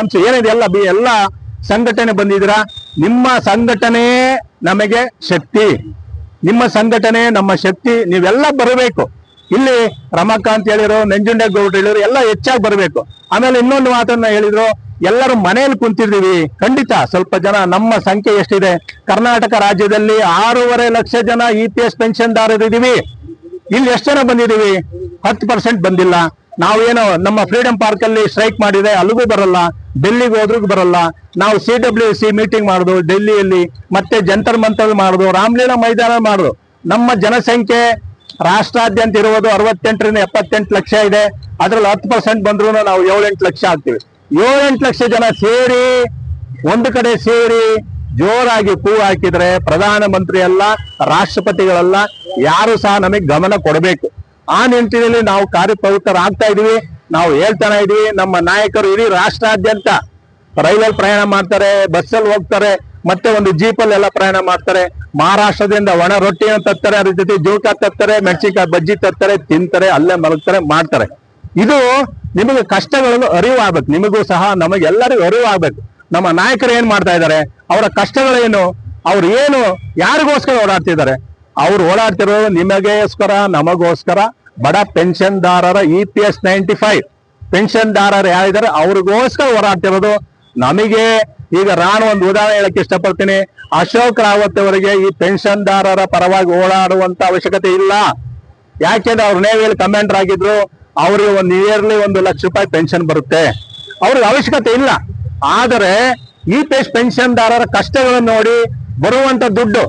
ಅಂಶ ಏನಿದೆ ಎಲ್ಲ ಎಲ್ಲ ಸಂಘಟನೆ ಬಂದಿದ್ರ ನಿಮ್ಮ ಸಂಘಟನೆ ನಮಗೆ ಶಕ್ತಿ. ನಿಮ್ಮ ಸಂಘಟನೆ ನಮ್ಮ ಶಕ್ತಿ. ನೀವೆಲ್ಲ ಬರಬೇಕು. ಇಲ್ಲಿ ರಮಾಕಾಂತ್ ಹೇಳಿರೋ ನಂಜುಂಡೇಗೌಡ ಹೇಳಿದ್ರು, ಎಲ್ಲ ಹೆಚ್ಚಾಗಿ ಬರಬೇಕು. ಆಮೇಲೆ ಇನ್ನೊಂದು ಮಾತನ್ನ ಹೇಳಿದ್ರು, ಎಲ್ಲರೂ ಮನೆಯಲ್ಲಿ ಕುಂತಿದ್ದೀವಿ. ಖಂಡಿತ ಸ್ವಲ್ಪ ಜನ, ನಮ್ಮ ಸಂಖ್ಯೆ ಎಷ್ಟಿದೆ? ಕರ್ನಾಟಕ ರಾಜ್ಯದಲ್ಲಿ ಆರೂವರೆ ಲಕ್ಷ ಜನ ಇ ಪಿ ಎಸ್ ಪೆನ್ಷನ್ದಾರರಿದ್ದೀವಿ ಇಲ್ಲಿ ಎಷ್ಟು ಜನ ಬಂದಿದೀವಿ ಹತ್ತು ಪರ್ಸೆಂಟ್ ಬಂದಿಲ್ಲ. ನಾವೇನೋ ನಮ್ಮ ಫ್ರೀಡಂ ಪಾರ್ಕ್ ಅಲ್ಲಿ ಸ್ಟ್ರೈಕ್ ಮಾಡಿದೆ ಅಲ್ಲಿಗೂ ಬರಲ್ಲ. ಡೆಲ್ಲಿಗೆ ಹೋದ್ರಿಗೂ ಬರಲ್ಲ. ನಾವು ಸಿ ಡಬ್ಲ್ಯೂ ಸಿ ಮೀಟಿಂಗ್ ಮಾಡುದು, ಡೆಲ್ಲಿಯಲ್ಲಿ ಮತ್ತೆ ಜಂತರ್ ಮಂತರ್ ಮಾಡುದು, ರಾಮಲೀಲಾ ಮೈದಾನ ಮಾಡುದು. ನಮ್ಮ ಜನಸಂಖ್ಯೆ ರಾಷ್ಟ್ರಾದ್ಯಂತ ಇರುವುದು ಅರವತ್ತೆಂಟರಿಂದ ಎಪ್ಪತ್ತೆಂಟು ಲಕ್ಷ ಇದೆ. ಅದ್ರಲ್ಲಿ ಹತ್ತು ಪರ್ಸೆಂಟ್ ಬಂದ್ರು ನಾವು ಏಳೆಂಟು ಲಕ್ಷ ಆಗ್ತೀವಿ. ಏಳೆಂಟು ಲಕ್ಷ ಜನ ಸೇರಿ, ಒಂದು ಕಡೆ ಸೇರಿ ಜೋರಾಗಿ ಕೂ ಹಾಕಿದ್ರೆ ಪ್ರಧಾನಮಂತ್ರಿ ಅಲ್ಲ, ರಾಷ್ಟ್ರಪತಿಗಳಲ್ಲ, ಯಾರು ಸಹ ನಮಗೆ ಗಮನ ಕೊಡಬೇಕು. ಆ ನಿಟ್ಟಿನಲ್ಲಿ ನಾವು ಕಾರ್ಯಪ್ರವೃತ್ತರಾಗ್ತಾ ಇದೀವಿ. ನಾವು ಹೇಳ್ತಾನೆ ಇದೀವಿ, ನಮ್ಮ ನಾಯಕರು ಇಡೀ ರಾಷ್ಟ್ರಾದ್ಯಂತ ರೈಲಲ್ಲಿ ಪ್ರಯಾಣ ಮಾಡ್ತಾರೆ, ಬಸ್ಸಲ್ಲಿ ಹೋಗ್ತಾರೆ, ಮತ್ತೆ ಒಂದು ಜೀಪಲ್ಲಿ ಎಲ್ಲ ಪ್ರಯಾಣ ಮಾಡ್ತಾರೆ. ಮಹಾರಾಷ್ಟ್ರದಿಂದ ಒಣ ರೊಟ್ಟಿಯನ್ನು ತರ್ತಾರೆ, ಅದ್ರ ಜೊತೆ ಜೋಕ ತರ್ತಾರೆ, ಮೆಣಸಿನಕಾಯಿ ಬಜ್ಜಿ ತರ್ತಾರೆ, ತಿಂತಾರೆ, ಅಲ್ಲೇ ಮಲಗ್ತಾರೆ, ಮಾಡ್ತಾರೆ. ಇದು ನಿಮಗೆ ಕಷ್ಟಗಳನ್ನು ಅರಿವಾಗ್ಬೇಕು. ನಿಮಗೂ ಸಹ ನಮಗೆಲ್ಲರಿಗೂ ಅರಿವಾಗ್ಬೇಕು. ನಮ್ಮ ನಾಯಕರು ಏನ್ ಮಾಡ್ತಾ ಇದ್ದಾರೆ? ಅವರ ಕಷ್ಟಗಳೇನು ಅವ್ರು ಏನು? ಯಾರಿಗೋಸ್ಕರ ಓಡಾಡ್ತಿದ್ದಾರೆ? ಅವ್ರು ಓಡಾಡ್ತಿರೋದು ನಿಮಗೋಸ್ಕರ ನಮಗೋಸ್ಕರ. ಬಡ ಪೆನ್ಷನ್ದಾರರ E P S ninety five. ಪೆನ್ಷನ್ದಾರರು ಯಾರಿದ್ದಾರೆ? ಅವ್ರಿಗೋಸ್ಕರ ಹೋರಾಡ್ತಿರೋದು ನಮಗೆ ಈಗ ನಾನು ಒಂದು ಉದಾಹರಣೆ ಹೇಳಕ್ ಇಷ್ಟಪಡ್ತೀನಿ. ಅಶೋಕ್ ರಾವತ್ ಅವರಿಗೆ ಈ ಪೆನ್ಷನ್ದಾರರ ಪರವಾಗಿ ಓಡಾಡುವಂತ ಅವಶ್ಯಕತೆ ಇಲ್ಲ. ಯಾಕೆಂದ್ರೆ ಅವ್ರು ನೇವಿಯಲ್ಲಿ ಕಮಾಂಡರ್ ಆಗಿದ್ರು. ಅವ್ರಿಗೆ ಒಂದು ಇಯರ್ಲಿ ಒಂದು ಲಕ್ಷ ರೂಪಾಯಿ ಪೆನ್ಷನ್ ಬರುತ್ತೆ. ಅವ್ರಿಗೆ ಅವಶ್ಯಕತೆ ಇಲ್ಲ. ಆದರೆ ಈ ಪೇಸ್ ಪೆನ್ಷನ್ದಾರರ ಕಷ್ಟಗಳನ್ನು ನೋಡಿ ಬರುವಂತ ದುಡ್ಡು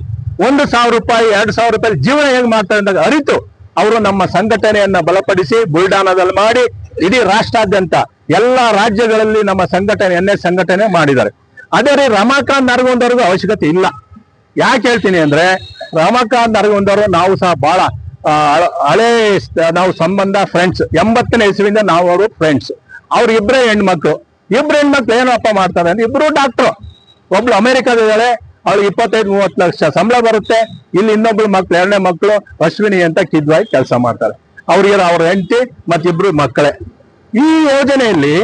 ಒಂದು ಸಾವಿರ ರೂಪಾಯಿ, ಎರಡು ಸಾವಿರ ರೂಪಾಯಿ ಜೀವನ ಹೇಗೆ ಮಾಡ್ತಾರೆ ಅಂತ ಅರಿತು. ಅವರು ನಮ್ಮ ಸಂಘಟನೆಯನ್ನ ಬಲಪಡಿಸಿ ಬುಲ್ಡಾನದಲ್ಲಿ ಮಾಡಿ ಇಡೀ ರಾಷ್ಟ್ರಾದ್ಯಂತ ಎಲ್ಲ ರಾಜ್ಯಗಳಲ್ಲಿ ನಮ್ಮ ಸಂಘಟನೆ, ಎನ್ ಸಂಘಟನೆ ಮಾಡಿದ್ದಾರೆ. ಅದೇ ರೀ ರಮಾಕಾಂತ್ ನರಗೊಂಡವ್ರಿಗೂ ಅವಶ್ಯಕತೆ ಇಲ್ಲ. ಯಾಕೆ ಹೇಳ್ತೀನಿ ಅಂದ್ರೆ ರಮಾಕಾಂತ್ ನರಗೊಂಡವರು ನಾವು ಸಹ ಬಹಳ ಹಳೆ ನಾವು ಸಂಬಂಧ ಫ್ರೆಂಡ್ಸ್ ಎಂಬತ್ತನೇ ಇಸ್ವಿಯಿಂದ ನಾವು ಅವರು ಫ್ರೆಂಡ್ಸ್ ಅವ್ರ ಇಬ್ಬರೇ ಹೆಣ್ಮಕ್ಳು. ಇಬ್ರು ಹೆಣ್ಮಕ್ಳು ಏನಪ್ಪ ಮಾಡ್ತಾರೆ ಅಂದ್ರೆ ಇಬ್ರು ಡಾಕ್ಟ್ರು ಒಬ್ಳು ಅಮೆರಿಕದಿದ್ದಾಳೆ ಅವಳಿಗೆ ಇಪ್ಪತ್ತೈದು, ಮೂವತ್ತು ಲಕ್ಷ ಸಂಬಳ ಬರುತ್ತೆ. ಇಲ್ಲಿ ಇನ್ನೊಬ್ಳು ಮಕ್ಳು, ಎರಡನೇ ಮಕ್ಕಳು ಅಶ್ವಿನಿ ಅಂತ ಕಿದ್ವಾಗಿ ಕೆಲಸ ಮಾಡ್ತಾರೆ. ಅವ್ರಿಗೆ ಅವ್ರ ಹೆಂಡತಿ ಮತ್ತಿಬ್ರು ಮಕ್ಕಳೇ. ಈ ಯೋಜನೆಯಲ್ಲಿ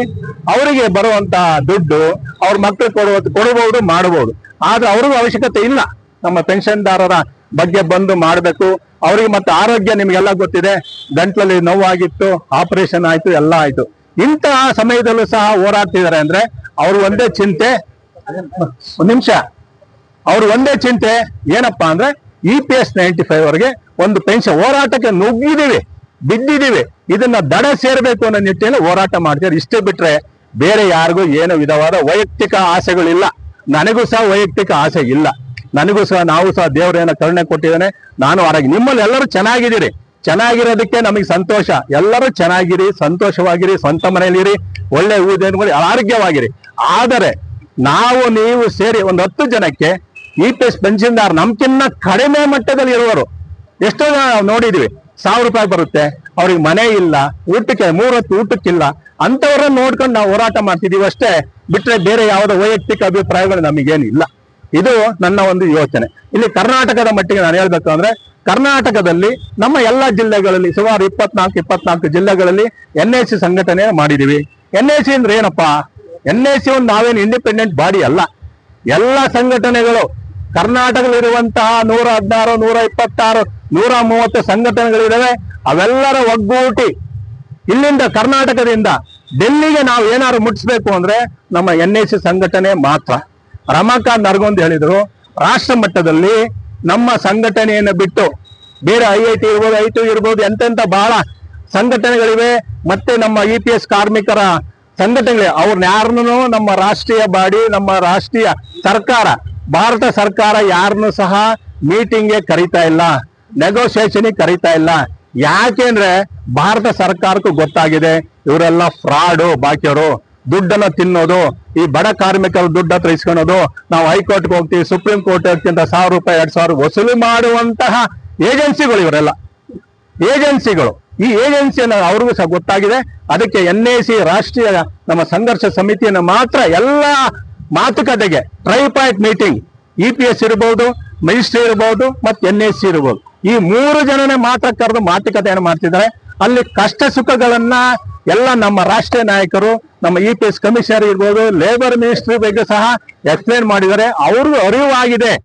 ಅವರಿಗೆ ಬರುವಂತ ದುಡ್ಡು ಅವ್ರ ಮಕ್ಕಳು ಕೊಡುವ, ಕೊಡಬಹುದು, ಮಾಡಬಹುದು. ಆದ್ರೆ ಅವ್ರಿಗೂ ಅವಶ್ಯಕತೆ ಇಲ್ಲ. ನಮ್ಮ ಪೆನ್ಷನ್ದಾರರ ಬಗ್ಗೆ ಬಂದು ಮಾಡಬೇಕು. ಅವ್ರಿಗೆ ಮತ್ತೆ ಆರೋಗ್ಯ ನಿಮ್ಗೆಲ್ಲ ಗೊತ್ತಿದೆ. ಗಂಟ್ಲಲ್ಲಿ ನೋವಾಗಿತ್ತು, ಆಪರೇಷನ್ ಆಯ್ತು, ಎಲ್ಲ ಆಯ್ತು. ಇಂತಹ ಸಮಯದಲ್ಲೂ ಸಹ ಹೋರಾಡ್ತಿದ್ದಾರೆ ಅಂದ್ರೆ ಅವ್ರು ಒಂದೇ ಚಿಂತೆ. ಒಂದ್ ನಿಮಿಷ. ಅವ್ರು ಒಂದೇ ಚಿಂತೆ, ಏನಪ್ಪಾ ಅಂದ್ರೆ E P S ninety five ಒಂದು ಪೆನ್ಷನ್, ಹೋರಾಟಕ್ಕೆ ನುಗ್ಗಿದೀವಿ, ಬಿದ್ದಿದೀವಿ. ಇದನ್ನ ದಡ ಸೇರಬೇಕು ಅನ್ನೋ ನಿಟ್ಟಿನಲ್ಲಿ ಹೋರಾಟ ಮಾಡ್ತಾರೆ ಇಷ್ಟೇ ಬಿಟ್ರೆ ಬೇರೆ ಯಾರಿಗೂ ಏನು ವಿಧವಾದ ವೈಯಕ್ತಿಕ ಆಸೆಗಳಿಲ್ಲ. ನನಗೂ ಸಹ ವೈಯಕ್ತಿಕ ಆಸೆ ಇಲ್ಲ. ನನಗೂ ಸಹ, ನಾವು ಸಹ ದೇವರೇನ ಕರುಣೆ ಕೊಟ್ಟಿದ್ದಾನೆ. ನಾನು ಆರೋಗ್ಯ ನಿಮ್ಮಲ್ಲಿ ಎಲ್ಲರೂ ಚೆನ್ನಾಗಿದ್ದೀರಿ. ಚೆನ್ನಾಗಿರೋದಕ್ಕೆ ನಮಗೆ ಸಂತೋಷ. ಎಲ್ಲರೂ ಚೆನ್ನಾಗಿರಿ, ಸಂತೋಷವಾಗಿರಿ, ಸ್ವಂತ ಮನೆಯಲ್ಲಿರಿ ಒಳ್ಳೆ ಊದೇನು ಆರೋಗ್ಯವಾಗಿರಿ. ಆದರೆ, ನಾವು ನೀವು ಸೇರಿ ಒಂದು ಹತ್ತು ಜನಕ್ಕೆ ಇ ಪಿ ಎಸ್ ಪೆನ್ಷನ್ದಾರ್ ನಮ್ಕಿನ್ನ ಕಡಿಮೆ ಮಟ್ಟದಲ್ಲಿ ಇರುವರು ಎಷ್ಟೋ ನಾವು ನೋಡಿದೀವಿ. ಸಾವಿರ ರೂಪಾಯಿ ಬರುತ್ತೆ, ಅವ್ರಿಗೆ ಮನೆ ಇಲ್ಲ, ಊಟಕ್ಕೆ ಮೂರೊತ್ತು ಊಟಕ್ಕಿಲ್ಲ. ಅಂತವ್ರನ್ನ ನೋಡ್ಕೊಂಡು ನಾವು ಹೋರಾಟ ಮಾಡ್ತಿದೀವಿ ಅಷ್ಟೇ. ಬಿಟ್ರೆ ಬೇರೆ ಯಾವುದೋ ವೈಯಕ್ತಿಕ ಅಭಿಪ್ರಾಯಗಳು ನಮಗೇನಿಲ್ಲ ಇದು ನನ್ನ ಒಂದು ಯೋಚನೆ. ಇಲ್ಲಿ ಕರ್ನಾಟಕದ ಮಟ್ಟಿಗೆ ನಾನು ಹೇಳ್ಬೇಕು ಅಂದ್ರೆ, ಕರ್ನಾಟಕದಲ್ಲಿ ನಮ್ಮ ಎಲ್ಲಾ ಜಿಲ್ಲೆಗಳಲ್ಲಿ, ಸುಮಾರು ಇಪ್ಪತ್ನಾಲ್ಕು ಇಪ್ಪತ್ನಾಲ್ಕು ಜಿಲ್ಲೆಗಳಲ್ಲಿ ಎನ್ ಐ ಸಿ ಸಂಘಟನೆ ಮಾಡಿದೀವಿ. ಎನ್ ಐ ಸಿ ಅಂದ್ರೆ ಏನಪ್ಪಾ? ಎನ್ ಐ ಸಿ ಒಂದು ನಾವೇನು ಇಂಡಿಪೆಂಡೆಂಟ್ ಬಾಡಿ ಅಲ್ಲ. ಎಲ್ಲ ಸಂಘಟನೆಗಳು ಕರ್ನಾಟಕದಲ್ಲಿರುವಂತಹ ನೂರ ಹದಿನಾರು, ನೂರ ಇಪ್ಪತ್ತಾರು, ನೂರ ಮೂವತ್ತು ಸಂಘಟನೆಗಳಿದಾವೆ ಅವೆಲ್ಲರ ಒಗ್ಗೂಟಿ ಇಲ್ಲಿಂದ ಕರ್ನಾಟಕದಿಂದ ಡೆಲ್ಲಿಗೆ ನಾವು ಏನಾದ್ರು ಮುಟ್ಟಿಸ್ಬೇಕು ಅಂದ್ರೆ ನಮ್ಮ ಎನ್ ಎ ಸಿ ಸಂಘಟನೆ ಮಾತ್ರ. ರಮಾಕಾಂತ್ ನರ್ಗೊಂದ್ ಹೇಳಿದ್ರು, ರಾಷ್ಟ್ರ ಮಟ್ಟದಲ್ಲಿ ನಮ್ಮ ಸಂಘಟನೆಯನ್ನು ಬಿಟ್ಟು ಬೇರೆ ಐ ಐ ಟಿ ಇರ್ಬೋದು, ಐ ಟಿ ಇರ್ಬೋದು ಎಂತೆಂತ ಬಹಳ ಸಂಘಟನೆಗಳಿವೆ. ಮತ್ತೆ ನಮ್ಮ ಇ ಪಿ ಎಸ್ ಕಾರ್ಮಿಕರ ಸಂಘಟನೆಗಳಿವೆ. ಅವ್ರನ್ನ ಯಾರನ್ನೂ ನಮ್ಮ ರಾಷ್ಟ್ರೀಯ ಬಾಡಿ, ನಮ್ಮ ರಾಷ್ಟ್ರೀಯ ಸರ್ಕಾರ ಭಾರತ ಸರ್ಕಾರ ಯಾರನ್ನು ಸಹ ಮೀಟಿಂಗ್ಗೆ ಕರೀತಾ ಇಲ್ಲ ನೆಗೋಸಿಯೇಷನ್ ಕರೀತಾ ಇಲ್ಲ. ಯಾಕೆಂದ್ರೆ ಭಾರತ ಸರ್ಕಾರಕ್ಕೂ ಗೊತ್ತಾಗಿದೆ, ಇವರೆಲ್ಲ ಫ್ರಾಡು ಬಾಕಿಯವರು. ದುಡ್ಡನ್ನ ತಿನ್ನೋದು, ಈ ಬಡ ಕಾರ್ಮಿಕರ ದುಡ್ಡು ಹತ್ರ ಇಸ್ಕೊಳೋದು, ನಾವು ಹೈಕೋರ್ಟ್ಗೆ ಹೋಗ್ತೀವಿ, ಸುಪ್ರೀಂ ಕೋರ್ಟ್ ಅಂತ ಸಾವಿರ ರೂಪಾಯಿ, ಎರಡ್ ಸಾವಿರ ವಸೂಲಿ ಮಾಡುವಂತಹ ಏಜೆನ್ಸಿಗಳು ಇವರೆಲ್ಲ. ಏಜೆನ್ಸಿಗಳು. ಈ ಏಜೆನ್ಸಿಯನ್ನು ಅವ್ರಿಗೂ ಸಹ ಗೊತ್ತಾಗಿದೆ. ಅದಕ್ಕೆ ಎನ್ ಎ ಸಿ ರಾಷ್ಟ್ರೀಯ ನಮ್ಮ ಸಂಘರ್ಷ ಸಮಿತಿಯನ್ನು ಮಾತ್ರ ಎಲ್ಲ ಮಾತುಕತೆಗೆ tripoint meeting E P S ಇರಬಹುದು ಮಿನಿಸ್ಟ್ರಿ ಇರಬಹುದು ಮತ್ತೆ ಎನ್ ಎಸ್ ಸಿ ಇರಬಹುದು ಈ ಮೂರು ಜನನೇ ಮಾತ್ರ ಕರೆದು ಮಾತುಕತೆಯನ್ನು ಮಾಡ್ತಿದ್ದಾರೆ. ಅಲ್ಲಿ ಕಷ್ಟ ಸುಖಗಳನ್ನ ಎಲ್ಲ ನಮ್ಮ ರಾಷ್ಟ್ರೀಯ ನಾಯಕರು, ನಮ್ಮ ಇ ಪಿ ಎಸ್ ಕಮಿಷನರ್ ಇರ್ಬೋದು ಲೇಬರ್ ಮಿನಿಸ್ಟ್ರಿ ಬಗ್ಗೆ ಸಹ ಎಕ್ಸ್ಪ್ಲೇನ್ ಮಾಡಿದ್ದಾರೆ. ಅವ್ರಿಗೂ ಅರಿವಾಗಿದೆ.